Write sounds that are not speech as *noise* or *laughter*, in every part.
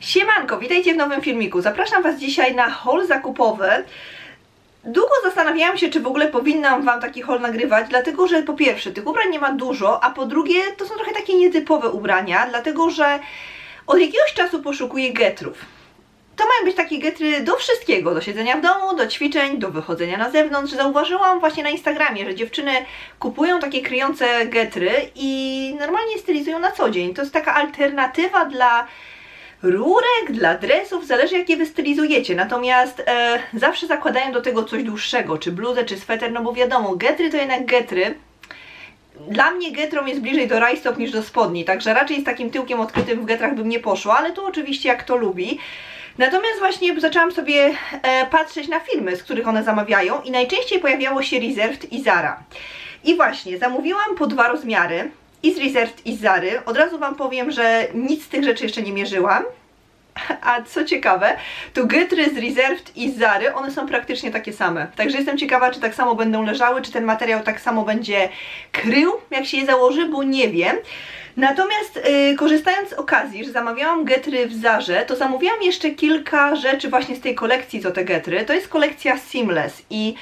Siemanko, witajcie w nowym filmiku. Zapraszam Was dzisiaj na haul zakupowy. Długo zastanawiałam się, czy w ogóle powinnam Wam taki haul nagrywać, dlatego że po pierwsze, tych ubrań nie ma dużo, a po drugie, to są trochę takie nietypowe ubrania, dlatego że od jakiegoś czasu poszukuję getrów. To mają być takie getry do wszystkiego, do siedzenia w domu, do ćwiczeń, do wychodzenia na zewnątrz. Zauważyłam właśnie na Instagramie, że dziewczyny kupują takie kryjące getry i normalnie stylizują na co dzień. To jest taka alternatywa dla rurek, dla dresów, zależy jakie wy stylizujecie. Natomiast e, zawsze zakładają do tego coś dłuższego, czy bluzę, czy sweter, no bo wiadomo, getry to jednak getry. Dla mnie getrom jest bliżej do rajstop niż do spodni, także raczej z takim tyłkiem odkrytym w getrach bym nie poszła, ale tu oczywiście jak to lubi. Natomiast właśnie zaczęłam sobie e, patrzeć na filmy, z których one zamawiają i najczęściej pojawiało się Reserved i Zara. I właśnie, zamówiłam po dwa rozmiary, i z Reserved i z Zary. Od razu Wam powiem, że nic z tych rzeczy jeszcze nie mierzyłam. A co ciekawe, to getry z Reserved i z Zary, one są praktycznie takie same. Także jestem ciekawa, czy tak samo będą leżały, czy ten materiał tak samo będzie krył, jak się je założy, bo nie wiem. Natomiast yy, korzystając z okazji, że zamawiałam getry w Zarze, to zamówiłam jeszcze kilka rzeczy właśnie z tej kolekcji co te getry. To jest kolekcja Seamless i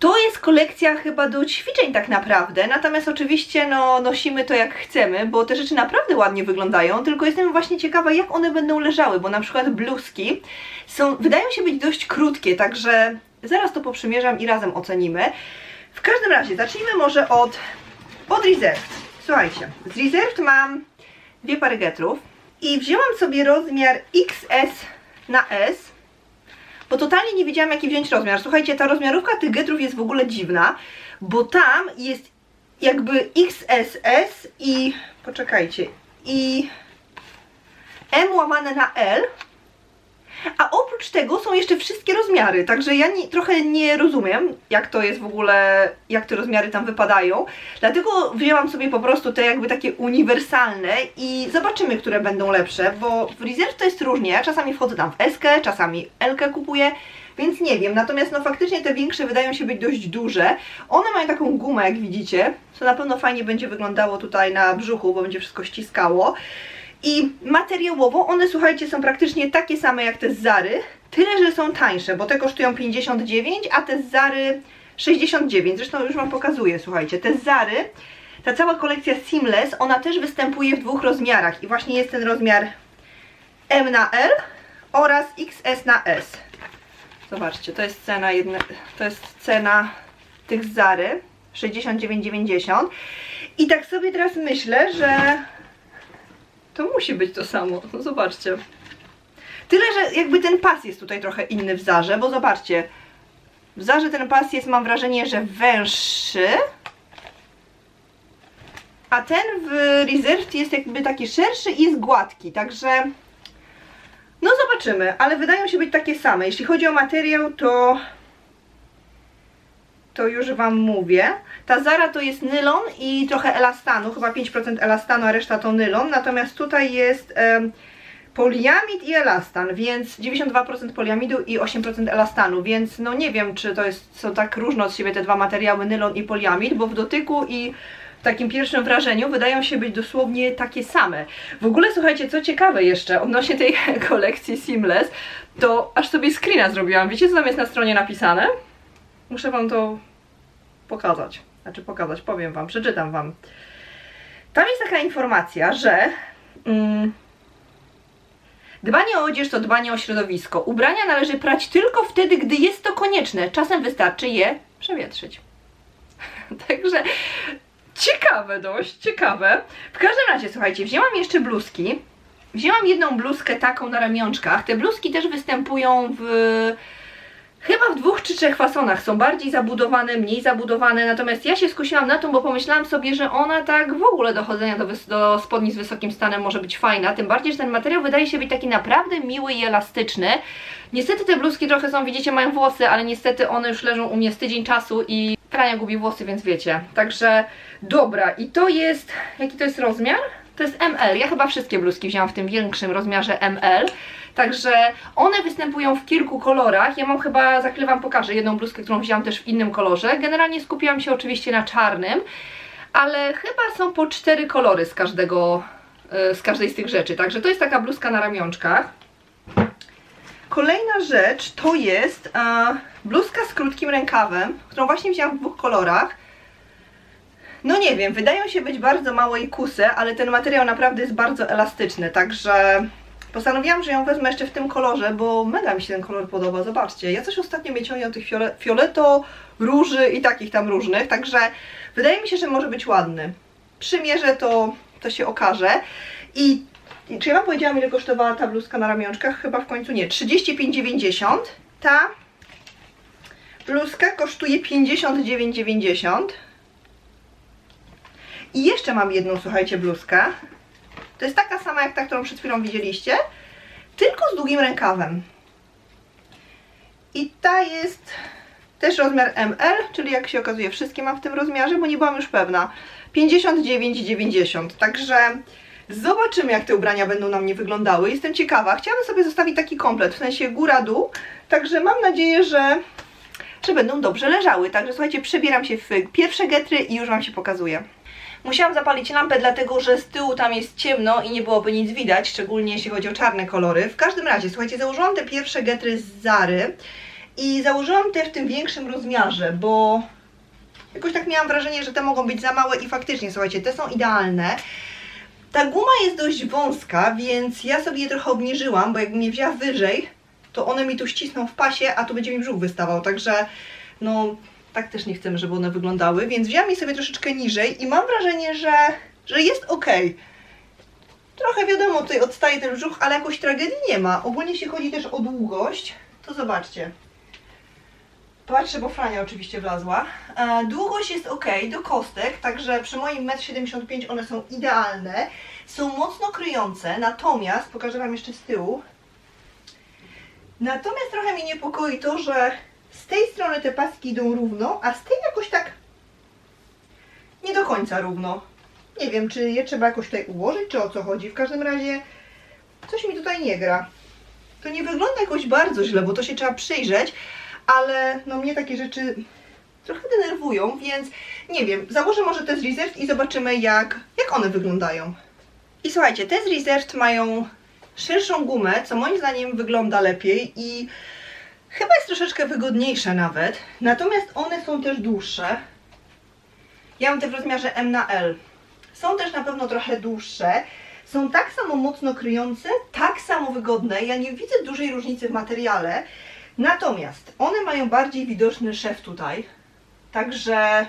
to jest kolekcja chyba do ćwiczeń tak naprawdę, natomiast oczywiście no, nosimy to jak chcemy, bo te rzeczy naprawdę ładnie wyglądają, tylko jestem właśnie ciekawa jak one będą leżały, bo na przykład bluzki są, wydają się być dość krótkie, także zaraz to poprzymierzam i razem ocenimy. W każdym razie zacznijmy może od, od Reserved. Słuchajcie, z Reserved mam dwie pary getrów i wzięłam sobie rozmiar XS na S, bo totalnie nie wiedziałam jaki wziąć rozmiar. Słuchajcie, ta rozmiarówka tych getrów jest w ogóle dziwna, bo tam jest jakby XSS i poczekajcie, i M łamane na L, a oprócz tego są jeszcze wszystkie rozmiary, także ja nie, trochę nie rozumiem, jak to jest w ogóle, jak te rozmiary tam wypadają. Dlatego wzięłam sobie po prostu te jakby takie uniwersalne i zobaczymy, które będą lepsze, bo w Reserve to jest różnie. Czasami wchodzę tam w S, czasami L kupuję, więc nie wiem. Natomiast no faktycznie te większe wydają się być dość duże. One mają taką gumę, jak widzicie, co na pewno fajnie będzie wyglądało tutaj na brzuchu, bo będzie wszystko ściskało. I materiałowo one, słuchajcie, są praktycznie takie same jak te z Zary, tyle, że są tańsze, bo te kosztują 59, a te z Zary 69. Zresztą już Wam pokazuję, słuchajcie, te z Zary, ta cała kolekcja Seamless, ona też występuje w dwóch rozmiarach i właśnie jest ten rozmiar M na L oraz XS na S. Zobaczcie, to jest cena jedne, to jest cena tych z Zary 69,90 i tak sobie teraz myślę, że to musi być to samo. No zobaczcie. Tyle, że jakby ten pas jest tutaj trochę inny w Zarze, bo zobaczcie. W Zarze ten pas jest, mam wrażenie, że węższy. A ten w Reserved jest jakby taki szerszy i jest gładki, także... No zobaczymy, ale wydają się być takie same. Jeśli chodzi o materiał, to to już Wam mówię. Ta Zara to jest nylon i trochę elastanu, chyba 5% elastanu, a reszta to nylon, natomiast tutaj jest um, poliamid i elastan, więc 92% poliamidu i 8% elastanu, więc no nie wiem, czy to jest, są tak różne od siebie te dwa materiały, nylon i poliamid, bo w dotyku i w takim pierwszym wrażeniu wydają się być dosłownie takie same. W ogóle słuchajcie, co ciekawe jeszcze, odnośnie tej *laughs* kolekcji Seamless, to aż sobie screena zrobiłam. Wiecie, co tam jest na stronie napisane? Muszę Wam to pokazać. Znaczy pokazać, powiem Wam, przeczytam Wam. Tam jest taka informacja, że mm, dbanie o odzież to dbanie o środowisko. Ubrania należy prać tylko wtedy, gdy jest to konieczne. Czasem wystarczy je przewietrzyć. *laughs* Także ciekawe dość, ciekawe. W każdym razie, słuchajcie, wzięłam jeszcze bluzki. Wzięłam jedną bluzkę taką na ramionczkach. Te bluzki też występują w Chyba w dwóch czy trzech fasonach są bardziej zabudowane, mniej zabudowane, natomiast ja się skusiłam na tą, bo pomyślałam sobie, że ona tak w ogóle do chodzenia do, do spodni z wysokim stanem może być fajna, tym bardziej, że ten materiał wydaje się być taki naprawdę miły i elastyczny. Niestety te bluzki trochę są, widzicie, mają włosy, ale niestety one już leżą u mnie z tydzień czasu i prania gubi włosy, więc wiecie. Także dobra, i to jest, jaki to jest rozmiar? To jest ML, ja chyba wszystkie bluzki wzięłam w tym większym rozmiarze ML. Także one występują w kilku kolorach. Ja mam chyba, zaklewam, pokażę jedną bluzkę, którą wzięłam też w innym kolorze. Generalnie skupiłam się oczywiście na czarnym, ale chyba są po cztery kolory z każdego e, z każdej z tych rzeczy. Także to jest taka bluzka na ramionczkach. Kolejna rzecz to jest e, bluzka z krótkim rękawem, którą właśnie wzięłam w dwóch kolorach. No nie wiem, wydają się być bardzo małe i kuse, ale ten materiał naprawdę jest bardzo elastyczny, także postanowiłam, że ją wezmę jeszcze w tym kolorze, bo mega mi się ten kolor podoba, zobaczcie. Ja coś ostatnio mnie tych fiole fioleto, róży i takich tam różnych, także wydaje mi się, że może być ładny. Przymierzę to, to się okaże. I i czy ja wam powiedziałam, ile kosztowała ta bluzka na ramionczkach? Chyba w końcu nie. 35,90. Ta bluzka kosztuje 59,90. I jeszcze mam jedną, słuchajcie, bluzkę. To jest taka sama jak ta, którą przed chwilą widzieliście, tylko z długim rękawem. I ta jest też rozmiar ML, czyli jak się okazuje wszystkie mam w tym rozmiarze, bo nie byłam już pewna. 59,90. Także zobaczymy jak te ubrania będą na mnie wyglądały. Jestem ciekawa. Chciałabym sobie zostawić taki komplet, w sensie góra-dół. Także mam nadzieję, że, że będą dobrze leżały. Także słuchajcie, przebieram się w pierwsze getry i już Wam się pokazuję. Musiałam zapalić lampę, dlatego że z tyłu tam jest ciemno i nie byłoby nic widać, szczególnie jeśli chodzi o czarne kolory. W każdym razie, słuchajcie, założyłam te pierwsze getry z Zary i założyłam te w tym większym rozmiarze, bo jakoś tak miałam wrażenie, że te mogą być za małe i faktycznie, słuchajcie, te są idealne. Ta guma jest dość wąska, więc ja sobie je trochę obniżyłam, bo jakbym je wzięła wyżej, to one mi tu ścisną w pasie, a tu będzie mi brzuch wystawał, także no tak też nie chcemy, żeby one wyglądały, więc wzięłam je sobie troszeczkę niżej i mam wrażenie, że, że jest ok. Trochę wiadomo, tutaj odstaje ten brzuch, ale jakoś tragedii nie ma. Ogólnie jeśli chodzi też o długość, to zobaczcie. Patrzę, bo Frania oczywiście wlazła. E, długość jest ok, do kostek, także przy moim 1,75 m one są idealne. Są mocno kryjące, natomiast, pokażę Wam jeszcze z tyłu. Natomiast trochę mnie niepokoi to, że z tej strony te paski idą równo, a z tej jakoś tak nie do końca równo. Nie wiem, czy je trzeba jakoś tutaj ułożyć, czy o co chodzi. W każdym razie coś mi tutaj nie gra. To nie wygląda jakoś bardzo źle, bo to się trzeba przyjrzeć, ale no mnie takie rzeczy trochę denerwują, więc nie wiem, założę może te z Reserved i zobaczymy jak, jak one wyglądają. I słuchajcie, te z Reserved mają szerszą gumę, co moim zdaniem wygląda lepiej i chyba jest troszeczkę wygodniejsze nawet. Natomiast one są też dłuższe. Ja mam te w rozmiarze M na L. Są też na pewno trochę dłuższe. Są tak samo mocno kryjące, tak samo wygodne. Ja nie widzę dużej różnicy w materiale. Natomiast one mają bardziej widoczny szef tutaj. Także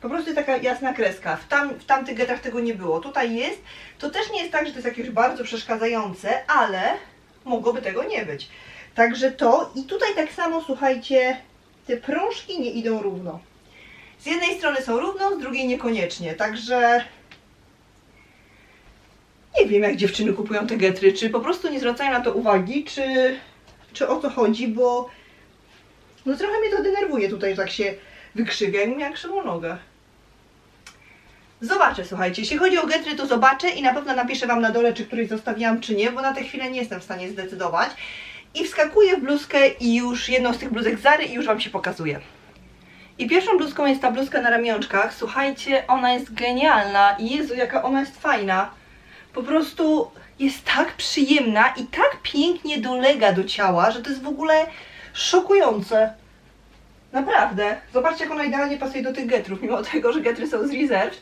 po prostu taka jasna kreska. W, tam, w tamtych getach tego nie było. Tutaj jest. To też nie jest tak, że to jest jakieś bardzo przeszkadzające, ale mogłoby tego nie być. Także to i tutaj tak samo, słuchajcie, te prążki nie idą równo. Z jednej strony są równo, z drugiej niekoniecznie. Także nie wiem, jak dziewczyny kupują te getry. Czy po prostu nie zwracają na to uwagi, czy, czy o co chodzi, bo no trochę mnie to denerwuje tutaj, że tak się wykrzywia, jakbym miała krzywą nogę. Zobaczę, słuchajcie, jeśli chodzi o getry, to zobaczę i na pewno napiszę Wam na dole, czy któryś zostawiłam, czy nie, bo na tę chwilę nie jestem w stanie zdecydować. I wskakuję w bluzkę i już jedną z tych bluzek Zary i już Wam się pokazuję. I pierwszą bluzką jest ta bluzka na ramionczkach. Słuchajcie, ona jest genialna. Jezu, jaka ona jest fajna. Po prostu jest tak przyjemna i tak pięknie dolega do ciała, że to jest w ogóle szokujące. Naprawdę. Zobaczcie, jak ona idealnie pasuje do tych getrów, mimo tego, że getry są z Reserved.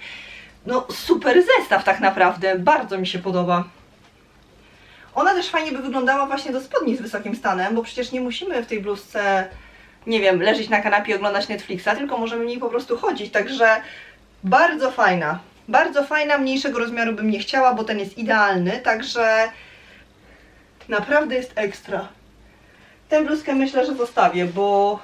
No, super zestaw tak naprawdę. Bardzo mi się podoba. Ona też fajnie by wyglądała właśnie do spodni z wysokim stanem, bo przecież nie musimy w tej bluzce, nie wiem, leżeć na kanapie i oglądać Netflixa, tylko możemy w niej po prostu chodzić, także bardzo fajna. Bardzo fajna, mniejszego rozmiaru bym nie chciała, bo ten jest idealny, także naprawdę jest ekstra. Tę bluzkę myślę, że zostawię, bo,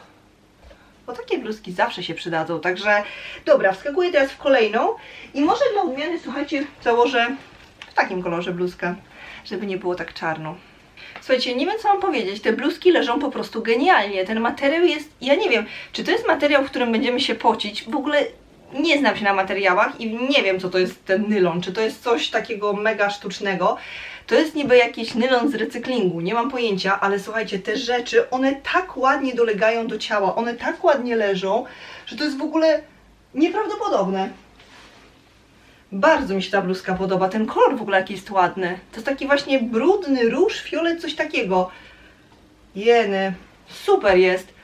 bo takie bluzki zawsze się przydadzą, także dobra, wskakuję teraz w kolejną. I może dla odmiany, słuchajcie, założę w takim kolorze bluzkę żeby nie było tak czarno. Słuchajcie, nie wiem co mam powiedzieć, te bluzki leżą po prostu genialnie. Ten materiał jest, ja nie wiem, czy to jest materiał, w którym będziemy się pocić. W ogóle nie znam się na materiałach i nie wiem co to jest ten nylon, czy to jest coś takiego mega sztucznego. To jest niby jakiś nylon z recyklingu, nie mam pojęcia, ale słuchajcie, te rzeczy, one tak ładnie dolegają do ciała, one tak ładnie leżą, że to jest w ogóle nieprawdopodobne. Bardzo mi się ta bluzka podoba. Ten kolor w ogóle jaki jest ładny. To jest taki właśnie brudny róż, fiolet, coś takiego. Jeny. Super jest.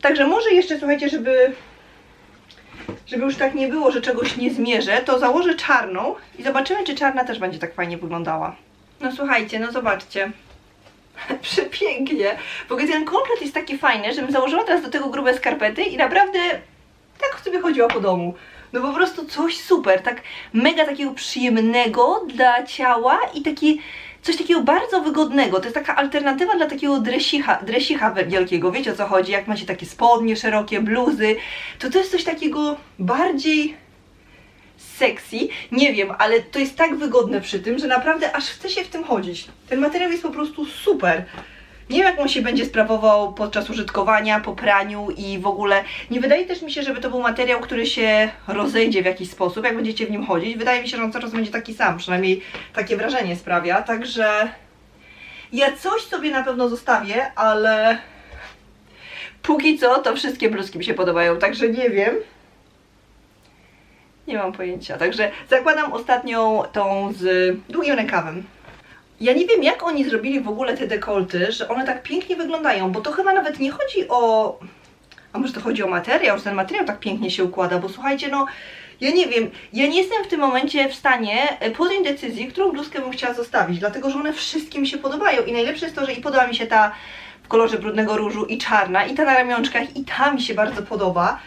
Także może jeszcze, słuchajcie, żeby żeby już tak nie było, że czegoś nie zmierzę, to założę czarną i zobaczymy, czy czarna też będzie tak fajnie wyglądała. No słuchajcie, no zobaczcie. *laughs* Przepięknie. W ogóle ten komplet jest taki fajny, żebym założyła teraz do tego grube skarpety i naprawdę tak sobie chodziła po domu. No po prostu coś super, tak mega takiego przyjemnego dla ciała i taki coś takiego bardzo wygodnego. To jest taka alternatywa dla takiego dresicha, dresicha wielkiego. Wiecie o co chodzi? Jak macie takie spodnie szerokie, bluzy, to to jest coś takiego bardziej sexy. Nie wiem, ale to jest tak wygodne przy tym, że naprawdę aż chce się w tym chodzić. Ten materiał jest po prostu super. Nie wiem, jak on się będzie sprawował podczas użytkowania, po praniu i w ogóle. Nie wydaje też mi się, żeby to był materiał, który się rozejdzie w jakiś sposób, jak będziecie w nim chodzić. Wydaje mi się, że on czas będzie taki sam, przynajmniej takie wrażenie sprawia. Także ja coś sobie na pewno zostawię, ale póki co to wszystkie bluzki mi się podobają, także nie wiem. Nie mam pojęcia. Także zakładam ostatnią tą z długim rękawem. Ja nie wiem, jak oni zrobili w ogóle te dekolty, że one tak pięknie wyglądają, bo to chyba nawet nie chodzi o. A może to chodzi o materiał, że ten materiał tak pięknie się układa, bo słuchajcie, no. Ja nie wiem, ja nie jestem w tym momencie w stanie e, podjąć decyzji, którą bluzkę bym chciała zostawić, dlatego że one wszystkie mi się podobają i najlepsze jest to, że i podoba mi się ta w kolorze brudnego różu i czarna, i ta na ramionczkach, i ta mi się bardzo podoba.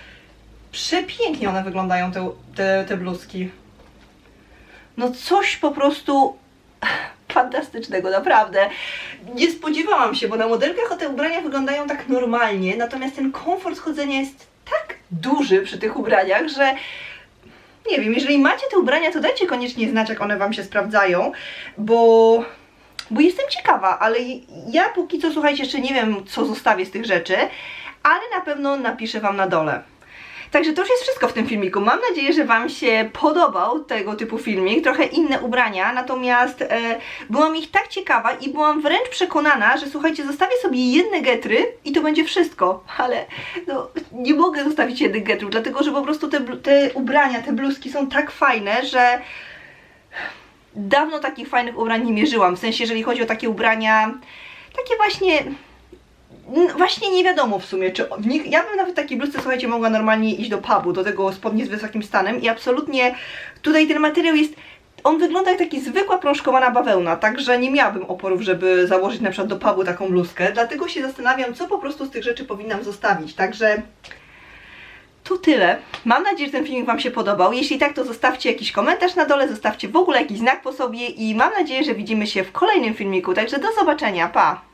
Przepięknie one wyglądają, te, te, te bluzki. No coś po prostu fantastycznego, naprawdę. Nie spodziewałam się, bo na modelkach te ubrania wyglądają tak normalnie, natomiast ten komfort chodzenia jest tak duży przy tych ubraniach, że nie wiem, jeżeli macie te ubrania, to dajcie koniecznie znać, jak one Wam się sprawdzają, bo, bo jestem ciekawa, ale ja póki co, słuchajcie, jeszcze nie wiem, co zostawię z tych rzeczy, ale na pewno napiszę Wam na dole. Także to już jest wszystko w tym filmiku. Mam nadzieję, że Wam się podobał tego typu filmik, trochę inne ubrania, natomiast e, byłam ich tak ciekawa i byłam wręcz przekonana, że słuchajcie, zostawię sobie jedne getry i to będzie wszystko, ale no, nie mogę zostawić jednych getrów, dlatego że po prostu te, te ubrania, te bluzki są tak fajne, że dawno takich fajnych ubrań nie mierzyłam, w sensie jeżeli chodzi o takie ubrania, takie właśnie właśnie nie wiadomo w sumie, czy w nich, ja bym nawet w takiej bluzce, słuchajcie, mogła normalnie iść do pubu, do tego spodnie z wysokim stanem i absolutnie tutaj ten materiał jest, on wygląda jak taki zwykła prążkowana bawełna, także nie miałabym oporów, żeby założyć na przykład do pubu taką bluzkę, dlatego się zastanawiam, co po prostu z tych rzeczy powinnam zostawić, także... To tyle. Mam nadzieję, że ten filmik Wam się podobał. Jeśli tak, to zostawcie jakiś komentarz na dole, zostawcie w ogóle jakiś znak po sobie i mam nadzieję, że widzimy się w kolejnym filmiku. Także do zobaczenia. Pa!